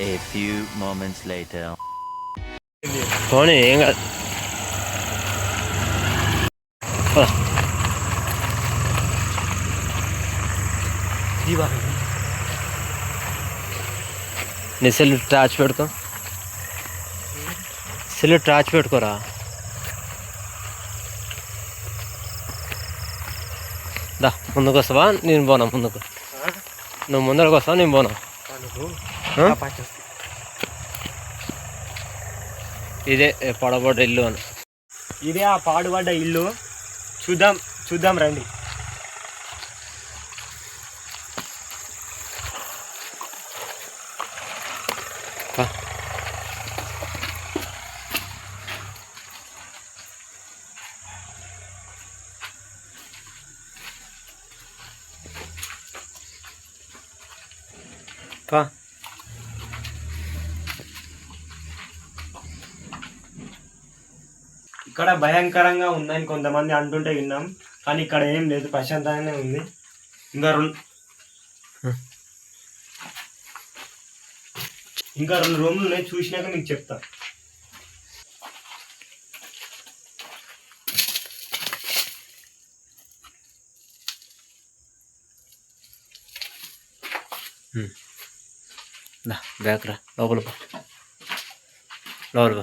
A few moments later. పోనీ ఏం కాదు పద. నీ సెల్ టార్చ్ పెట్టుకో సెల్ టార్చ్ పెట్టుకోరా దా ముందుకు వస్తావా నేను పోనా ముందుకు నువ్వు ముందరకు వస్తావా నేను పోనా ఆ? ఇదే పడబడ్డ ఇల్లు అని. ఇదే ఆ పాడుపడ్డ ఇల్లు. చూద్దాం చూద్దాం రండి. పా ఇక్కడ భయంకరంగా ఉందని కొంతమంది అంటుంటే విన్నాం కానీ ఇక్కడ ఏం లేదు ప్రశాంతంగానే ఉంది. ఇంకా రెండు ఇంకా రెండు రూమ్లు ఉన్నాయి చూసినాక మీకు చెప్తా. దా బ్యాక్ రా లోపల లోపల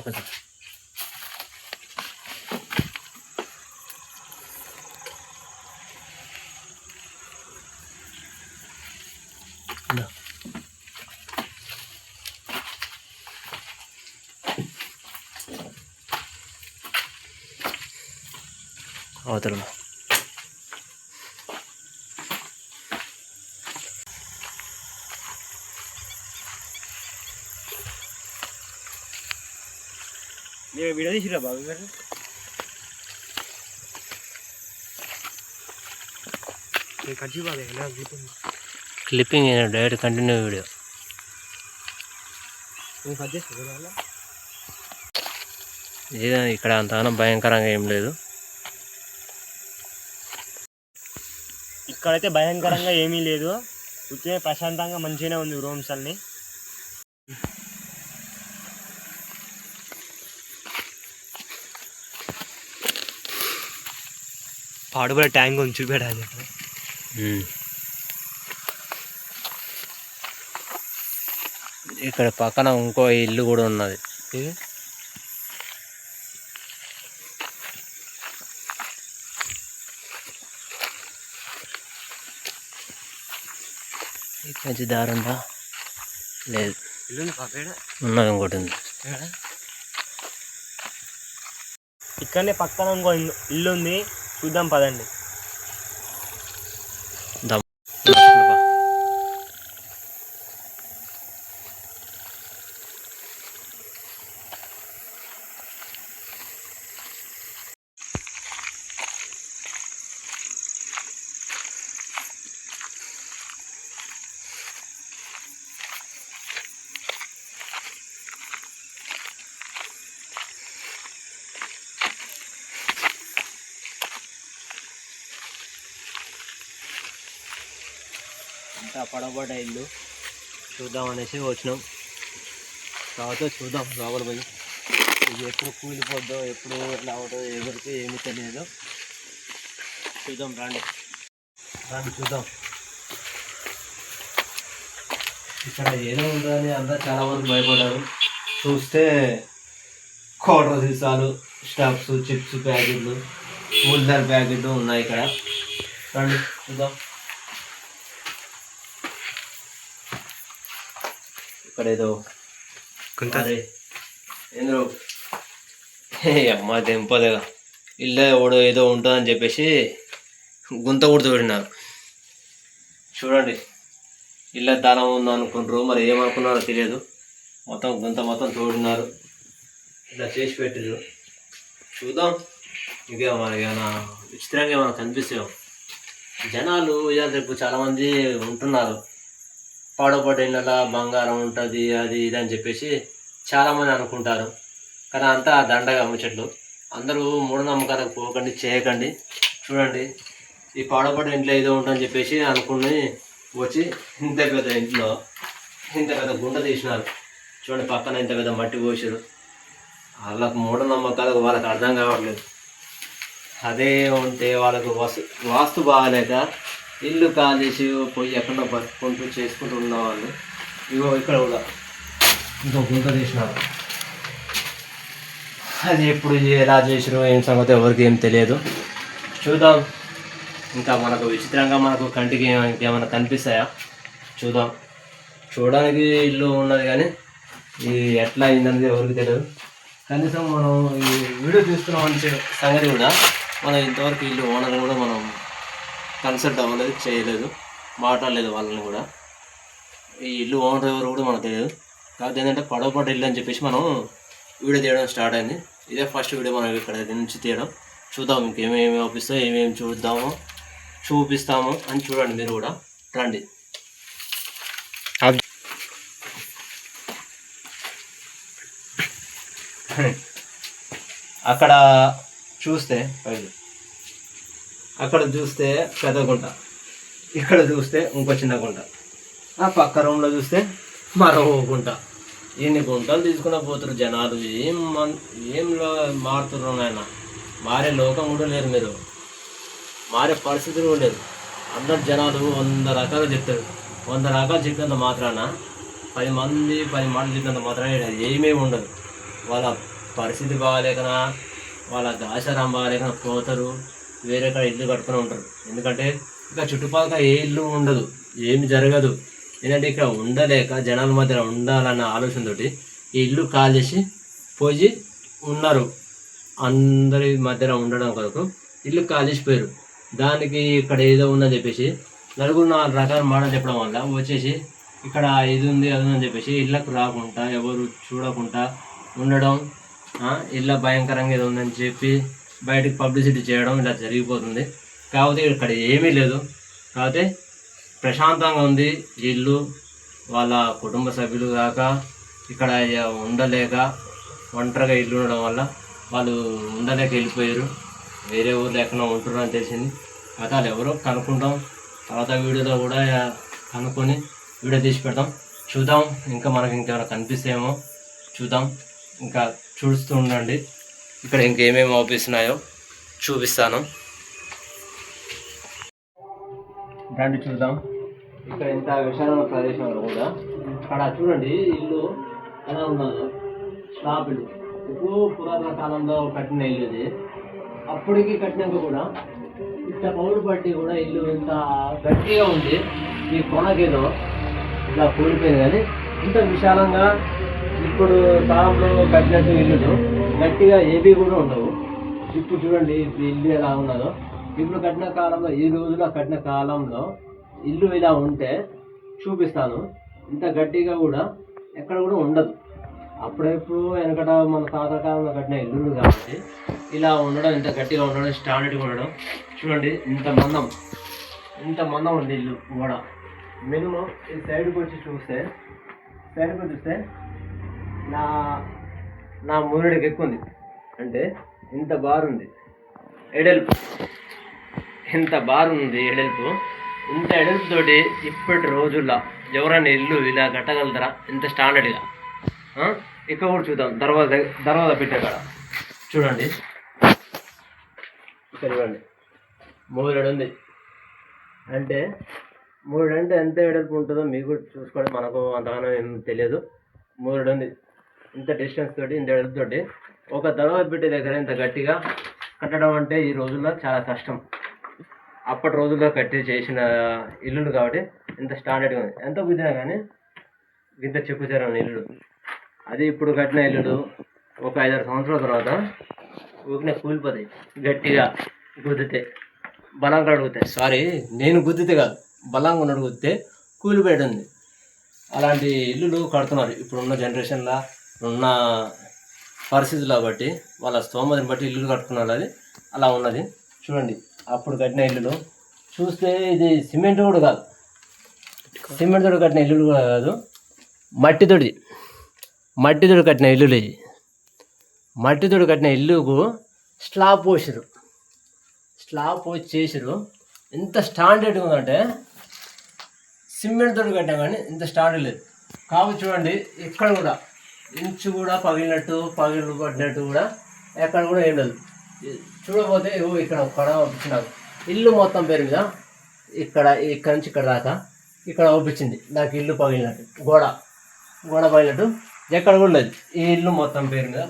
పో పక్కన రా. దా. అవతల పో. మీరు వీడియో తీసిరా బాబు గారు కజ్జి బాగా ఎలా గుర్తుంది క్లిప్పింగ్ డైరెక్ట్ కంటిన్యూ వీడియో ఏదో ఇక్కడ అంతగానో భయంకరంగా ఏం లేదు ఇక్కడైతే భయంకరంగా ఏమీ లేదు ఉత్తే ప్రశాంతంగా మంచిగానే ఉంది రూమ్స్ అన్ని పాడుబడే ట్యాంక్ ఉంది చూపెడాలి ఉమ్. ఇక్కడ పక్కన ఇంకో ఇల్లు కూడా ఉన్నది. నుంచి దారి ఉందా? లేదు. ఉన్నది ఇంకోటి ఉంది. ఇక్కడనే పక్కన ఇంకో ఇల్లు ఉంది చూద్దాం పదండి దమ్ నడుచుకుంటూ పో. అంతా పడబడ్డ. ఇల్లు చూద్దాం అనేసి వచ్చినాం. తర్వాత చూద్దాం లోపల పోయి. ఇది ఎప్పుడు కూలిపోద్దో ఎప్పుడు ఎలా అవుతుందో ఎవరికి ఏమీ తెలియదు. చూద్దాం రండి. రండి చూద్దాం. ఇక్కడ ఏదో ఉందని అంతా చాలా మంది భయపడ్డారు. చూస్తే కోటర్ సీసాలు స్టఫ్స్ చిప్స్ ప్యాకెట్లు కూల్దర్ ప్యాకెట్లు ఉన్నాయి ఇక్కడ. రండి చూద్దాం. ఇక్కడ ఏదో ఏంద్రు? అమ్మ దింపదేగా ఇల్లే ఎవడో ఏదో ఉంటుందని చెప్పేసి గుంత కుడుతుపెట్టినారు చూడండి ఇల్ల దానం ఉంది అనుకుంటారు మరి ఏమనుకున్నారో తెలియదు. మొత్తం గుంత మొత్తం తోడినారు. ఇలా చేసి పెట్టిరు చూద్దాం. ఇంకా మనకి ఏమైనా విచిత్రంగా ఏమైనా కనిపిస్తాయో జనాలు ఇవాళ రేపు చాలామంది ఉంటున్నారు. పాడపడ్డ ఇళ్ళ బంగారం ఉంటుంది అది ఇది అని చెప్పేసి చాలామంది అనుకుంటారు. కానీ అంతా దండగా ముచ్చట్లు అందరూ మూఢనమ్మకాలకు పోకండి చేయకండి. చూడండి ఈ పాడపడ్డ ఇంట్లో ఏదో ఉంటుందని చెప్పేసి అనుకుని వచ్చి ఇంత పెద్ద ఇంట్లో ఇంత పెద్ద గుంట తీసినారు. చూడండి పక్కన ఇంత పెద్ద మట్టి పోసారు. వాళ్ళకు మూఢనమ్మకాలకు వాళ్ళకి అర్థం కావట్లేదు. అదే ఉంటే వాళ్ళకు వాస్తు వాస్తు బాగాలేక ఇల్లు కాజేసి పోయి ఎక్కడో పట్టుకుంటూ చేసుకుంటూ ఉన్నవాళ్ళు. ఇగో ఇక్కడ కూడా. ఇంకో గుంత తీసినారు. అది ఎప్పుడు ఎలా చేసిరో ఏం సంగతి ఎవరికి ఏం తెలియదు. చూద్దాం. ఇంకా మనకు విచిత్రంగా మనకు కంటికి ఏమైనా ఇంకేమైనా కనిపిస్తాయా? చూద్దాం. చూడడానికి ఇల్లు ఉన్నది కానీ ఇది ఎట్లా అయిందనేది ఎవరికి తెలియదు. కనీసం మనం ఈ వీడియో తీస్తున్నాం అంటే సంగతి కూడా మనం ఇంతవరకు ఇల్లు ఓనర్ కూడా మనం కన్సల్ట్ అవ్వలేదు చేయలేదు. మాట్లాడలేదు వాళ్ళని కూడా. ఈ ఇల్లు ఓనర్ ఎవరు కూడా మనకు తెలియదు. కాకపోతే ఏంటంటే పడవ ఇల్లు అని చెప్పేసి మనం వీడియో తీయడం స్టార్ట్ అయింది. ఇదే ఫస్ట్ వీడియో మనం ఇక్కడ నుంచి తీయడం. చూద్దాం ఇంకేమేమి అవుపిస్తాం ఏమేమి చూద్దామో చూపిస్తాము అని చూడండి మీరు కూడా. రండి. అక్కడ చూస్తే అక్కడ చూస్తే పెద్ద గుంట. ఇక్కడ చూస్తే ఇంకో చిన్న గుంట. ఆ పక్క రూమ్లో చూస్తే మరో గుంట. ఎన్ని గుంటలు తీసుకున్న పోతారు జనాలు. ఏం మన్ ఏం లో- మారుతున్నారు నాయన? మారే లోకం కూడా లేరు మీరు. మారే పరిస్థితులు కూడా లేదు. అందరు జనాలు వంద రకాలు చెప్తారు. వంద రకాలు చెప్పినంత మాత్రాన పది మంది పది మాటలు చెప్పినంత మాత్రాన ఏమేమి ఏమీ ఉండదు. వాళ్ళ పరిస్థితి బాగాలేకనా? వాళ్ళ ఆచారం బాగాలేకనా? పోతారు. వేరే కాడ ఇల్లు కట్టుకుని ఉంటారు. ఎందుకంటే ఇక చుట్టుపక్కల ఏ ఇల్లు ఉండదు ఏమి జరగదు. ఏంటంటే ఇక్కడ ఉండలేక జనాల మధ్యలో ఉండాలన్న ఆలోచనతోటి ఈ ఇల్లు కాల్ పోయి ఉన్నారు. అందరి మధ్యలో ఉండడం కొరకు ఇల్లు కాలేసిపోయారు దానికి ఇక్కడ ఏదో ఉందని చెప్పేసి నలుగురు నాలుగు రకాల మాటలు చెప్పడం వల్ల వచ్చేసి ఇక్కడ ఇది ఉంది అది ఉందని చెప్పేసి ఇళ్ళకు రాకుండా ఎవరు చూడకుండా ఉండడం ఇళ్ళ భయంకరంగా ఏదో ఉందని చెప్పి బయటకు పబ్లిసిటీ చేయడం ఇలా జరిగిపోతుంది. కాకపోతే ఇక్కడ ఏమీ లేదు. కాకపోతే ప్రశాంతంగా ఉంది ఇల్లు వాళ్ళ కుటుంబ సభ్యులు కాక ఇక్కడ ఉండలేక ఒంటరిగా ఇల్లు ఉండడం వల్ల వాళ్ళు ఉండలేక వెళ్ళిపోయారు. వేరే ఊర్లో ఎక్కడ ఉంటున్నారు అని తెలిసింది. అయితే వాళ్ళు ఎవరో కనుక్కుంటాం. తర్వాత వీడియోలో కూడా కనుక్కొని వీడియో తీసి పెడతాం. చూద్దాం. ఇంకా మనకి ఇంకేమైనా కనిపిస్తేమో చూద్దాం. ఇంకా చూస్తూ ఉండండి. ఇక్కడ ఇంకేమేమి అవుపిస్తున్నాయో చూపిస్తాను. రండి చూద్దాం. ఇక్కడ ఇంత విశాలమైన ప్రదేశంలో కూడా. అక్కడ చూడండి ఇల్లు ఎలా ఉన్నదో స్లాబ్ ఇల్లు ఎప్పుడో పురాతన కాలంలో కట్టిన ఇల్లు ఇది. అప్పటికి కట్టినాక కూడా ఇంత పౌరు పట్టి కూడా ఇల్లు ఇంత గట్టిగా ఉంది. ఈ కొనకేదో ఇలా కూలిపోయింది కానీ ఇంత విశాలంగా ఇప్పుడు కాలంలో కట్టినట్టు ఇల్లులు. గట్టిగా ఏవి కూడా ఉండవు. ఇప్పుడు చూడండి ఇల్లు ఎలా ఉన్నదో. ఇప్పుడు కట్టిన కాలంలో ఈ రోజులో కట్టిన కాలంలో ఇల్లు ఇలా ఉంటే చూపిస్తాను. ఇంత గట్టిగా కూడా ఎక్కడ కూడా ఉండదు. అప్పుడెప్పుడు వెనకట మన తాత కాలంలో కట్టిన ఇల్లులు కాబట్టి ఇలా ఉండడం ఇంత గట్టిగా ఉండడం స్టాండర్డ్గా ఉండడం. చూడండి ఇంత మందం ఇంత మందం ఉంది ఇల్లు గోడ. మినిమం ఈ సైడ్కి వచ్చి చూస్తే సైడ్కి చూస్తే నా నా మూరుడికి ఎక్కువ ఉంది. అంటే ఇంత బారుంది. ఎడెల్పు. ఎడల్పు ఇంత బారుంది ఉంది ఎడల్పు. ఇంత ఎడెల్పుతోటి ఇప్పటి రోజుల్లో ఎవరైనా ఇల్లు ఇలా కట్టగలుగుతారా? ఇంత స్టాండర్డ్గా ఇక్కడ కూడా చూద్దాం. దర్వాజా దర్వాజా పెట్టే కాడ. చూడండి. ఇక్కడ ఇవ్వండి మూడు ఉంది. అంటే మూడు అంటే ఎంత ఎడల్పు ఉంటుందో మీకు కూడా చూసుకోండి. మనకు అంతగానో ఏం తెలియదు. మూడు ఉంది. ఇంత డిస్టెన్స్ తోటి ఇంత ఎడుతోటి ఒక దర్వాజా పెట్టే దగ్గర ఇంత గట్టిగా కట్టడం అంటే ఈ రోజుల్లో చాలా కష్టం. అప్పటి రోజుల్లో కట్టి చేసిన ఇల్లులు కాబట్టి ఇంత స్టాండర్డ్గా ఉంది. ఎంత కుదిరినా కానీ ఇంత చెప్పుచారని ఇల్లుడు అది ఇప్పుడు కట్టిన ఇల్లులు ఒక ఐదారు సంవత్సరాల తర్వాత ఊరినే కూలిపోతాయి. గట్టిగా గుద్దితే బలంగా అడుగుతాయి సారీ నేను గుద్దితే కాదు బలంగా ఉన్న అడుగుతే కూలిపోయాడు ఉంది అలాంటి ఇల్లులు కడుతున్నారు. ఇప్పుడున్న జనరేషన్లో ఉన్న పరిస్థితుల బట్టి వాళ్ళ స్తోమతని బట్టి ఇల్లులు కట్టుకున్నారు అది. అలా ఉన్నది. చూడండి అప్పుడు కట్టిన ఇల్లులు. చూస్తే ఇది సిమెంట్ కూడా కాదు. సిమెంట్ తోడు కట్టిన ఇల్లులు కూడా కాదు. మట్టితోటి మట్టితోటి కట్టిన ఇల్లులు ఇవి. మట్టితోటి కట్టిన ఇల్లుకు స్లాబ్ పోసిరు స్లాబ్ పోసి చేసిరు ఎంత స్టాండర్డ్గా ఉందంటే సిమెంట్ తోడు కట్టినా కానీ ఇంత స్టాండర్డ్ లేదు. కాబట్టి చూడండి ఇక్కడ కూడా ఇంచు కూడా పగిలినట్టు పగిలి పడినట్టు కూడా ఎక్కడ కూడా ఏం లేదు. చూడబోతే ఇగో ఇక్కడ ఒక కడ పంపించినారు. ఇల్లు మొత్తం పేరు మీద ఇక్కడ ఇక్కడ నుంచి ఇక్కడ దాకా ఇక్కడ పంపించింది. నాకు ఇల్లు పగిలినట్టు గోడ గోడ పగిలినట్టు ఎక్కడ కూడా లేదు. ఈ ఇల్లు మొత్తం పేరు మీద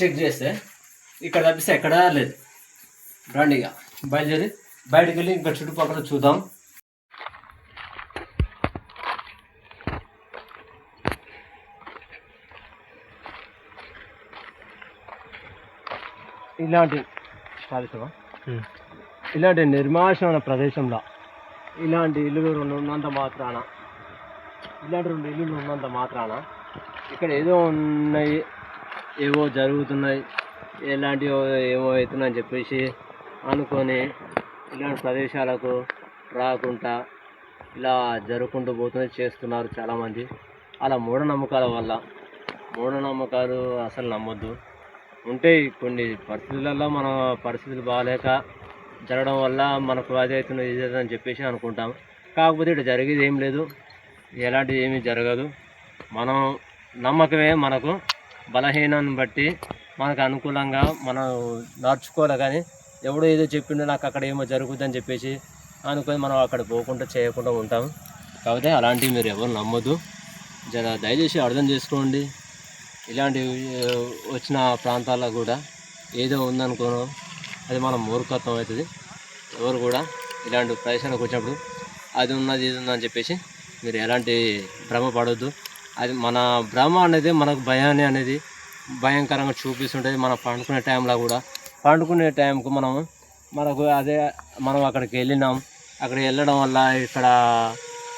చెక్ చేస్తే ఇక్కడ తప్పిస్తే ఎక్కడా లేదు. రండి ఇక బయలుదేరి బయటకు వెళ్ళి ఇంకా చుట్టుపక్కల చూద్దాం. ఇలాంటి ఇలాంటి నిర్మాషమైన ప్రదేశంలో ఇలాంటి ఇల్లులు రెండు ఉన్నంత మాత్రాన ఇలాంటి రెండు ఇల్లులు ఉన్నంత మాత్రాన ఇక్కడ ఏదో ఉన్నాయి ఏవో జరుగుతున్నాయి ఎలాంటివో ఏవో అవుతున్నాయని చెప్పేసి అనుకొని ఇలాంటి ప్రదేశాలకు రాకుండా ఇలా జరుపుకుంటూ పోతూనే చేస్తున్నారు చాలామంది. అలా మూఢనమ్మకాల వల్ల మూఢనమ్మకాలు అసలు నమ్మొద్దు. ఉంటాయి కొన్ని పరిస్థితులలో మన పరిస్థితులు బాగాలేక జరగడం వల్ల మనకు అది అవుతుంది ఇది అవుతుంది అని చెప్పేసి అనుకుంటాం. కాకపోతే ఇటు జరిగేది ఏం లేదు. ఎలాంటిది ఏమీ జరగదు. మనం నమ్మకమే మనకు. బలహీనాన్ని బట్టి మనకు అనుకూలంగా మనం నడుచుకోవాలి కానీ ఎవడో ఏదో చెప్పిండో నాకు అక్కడ ఏమో జరుగుతుందని చెప్పేసి అనుకొని మనం అక్కడ పోకుండా చేయకుండా ఉంటాం. కాకపోతే అలాంటివి మీరు ఎవరు నమ్మొద్దు. జర దయచేసి అర్థం చేసుకోండి. ఇలాంటి వచ్చిన ప్రాంతాల్లో కూడా ఏదో ఉందనుకోను అది మన మూర్ఖత్వం అవుతుంది. ఎవరు కూడా ఇలాంటి ప్రదేశానికి వచ్చినప్పుడు అది ఉన్నది ఇది ఉందని చెప్పేసి మీరు ఎలాంటి భ్రమ పడవద్దు అది మన భ్రమ అనేది మనకు భయాన్ని అనేది భయంకరంగా చూపిస్తుంటుంది. మనం పండుకునే టైంలో కూడా పండుకునే టైంకు మనం మనకు అదే మనం అక్కడికి వెళ్ళినాం. అక్కడ వెళ్ళడం వల్ల ఇక్కడ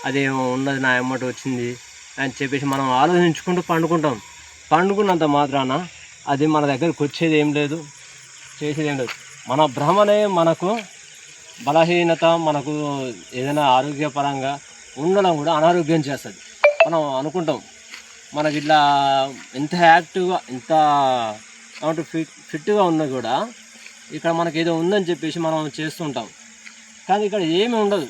అది ఉన్నది నా ఎమ్మటి వచ్చింది అని చెప్పేసి మనం ఆలోచించుకుంటూ పండుకుంటాం. పండుకున్నంత మాత్రాన అది మన దగ్గరకు వచ్చేది ఏం లేదు చేసేది ఏం లేదు. మన భ్రమనే మనకు బలహీనత మనకు ఏదైనా ఆరోగ్యపరంగా ఉండడం కూడా అనారోగ్యం చేస్తుంది. మనం అనుకుంటాం మనకి ఇట్లా ఎంత యాక్టివ్గా ఎంత కాబట్టి ఫిట్ ఫిట్గా ఉన్నా కూడా ఇక్కడ మనకి ఏదో ఉందని చెప్పేసి మనం చేస్తుంటాం. కానీ ఇక్కడ ఏమీ ఉండదు.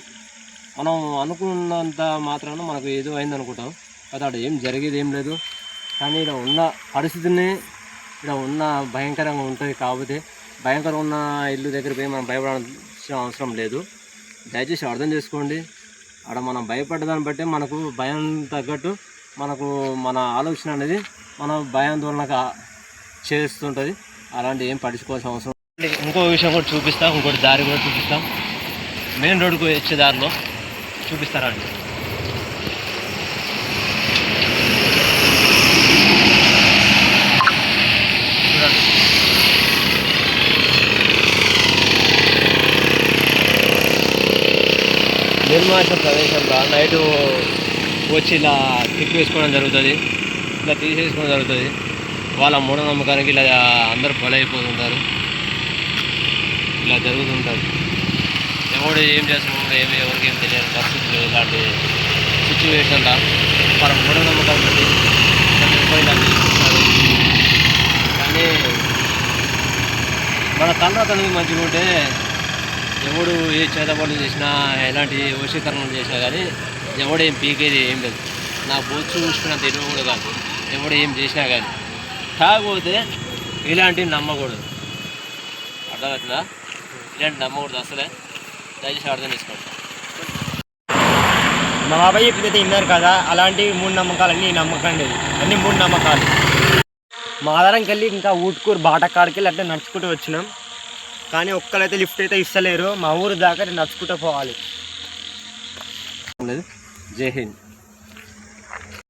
మనం అనుకున్నంత మాత్రాన మనకు ఏదో అయింది అనుకుంటాం కదా అక్కడ ఏం జరిగేది ఏం లేదు. కానీ ఇక్కడ ఉన్న పరిస్థితిని ఇక్కడ ఉన్న భయంకరంగా ఉంటుంది కాకపోతే భయంకరంగా ఉన్న ఇల్లు దగ్గర పోయి మనం భయపడాల్సిన అవసరం లేదు. దయచేసి అర్థం చేసుకోండి. అక్కడ మనం భయపడ్డదాన్ని బట్టి మనకు భయం తగ్గట్టు మనకు మన ఆలోచన అనేది మన భయాందోళనగా చేస్తుంటుంది. అలాంటి ఏం పడుచుకోవాల్సిన అవసరం ఇంకో విషయం కూడా చూపిస్తాం ఇంకోటి దారి కూడా చూపిస్తాం. మెయిన్ రోడ్డుకు వచ్చే దారిలో చూపిస్తారా నిర్మాష ప్రదేశంలో నైటు వచ్చి ఇలా తిప్పేసుకోవడం జరుగుతుంది. ఇలా తీసేసుకోవడం జరుగుతుంది. వాళ్ళ మూఢనమ్మకానికి ఇలా అందరూ బలైపోతుంటారు. ఇలా జరుగుతుంటారు. ఎవడు ఏం చేస్తున్నాడు ఏమి ఎవరికి ఏం తెలియని పరిస్థితులు ఇలాంటి సిచ్యువేషన్లో మన మూఢనమ్మకాలు బట్టి ఇలా కానీ మన తలరాత మంచిగా ఉంటే ఎవడు ఏ చేతబడులు చేసినా ఎలాంటి వశీకరణలు చేసినా కానీ ఎవడు ఏం పీకేది ఏం లేదు. నా బొచ్చు చూసుకున్న తెలివి కూడా కాదు. ఎవడు ఏం చేసినా కానీ కాకపోతే ఇలాంటివి నమ్మకూడదు. అర్థమవుతుందా? ఇలాంటి నమ్మకూడదు అసలే. దయచేసి అర్థం చేసుకోండి. మా బాబాయ్ చెప్తే విన్నారు కదా అలాంటి మూడు మూఢనమ్మకాలన్నీ నమ్మకండి అన్ని మూఢనమ్మకాలు మా ఆధారంకి వెళ్ళి ఇంకా ఊటుకూరు బాటకాడికి వెళ్ళి అంటే నడుచుకుంటూ వచ్చినాం. కానీ ఒక్కరైతే లిఫ్ట్ అయితే ఇస్తలేరు. మా ఊరు దాకా నడుచుకుంటూ పోవాలి. జై హింద్.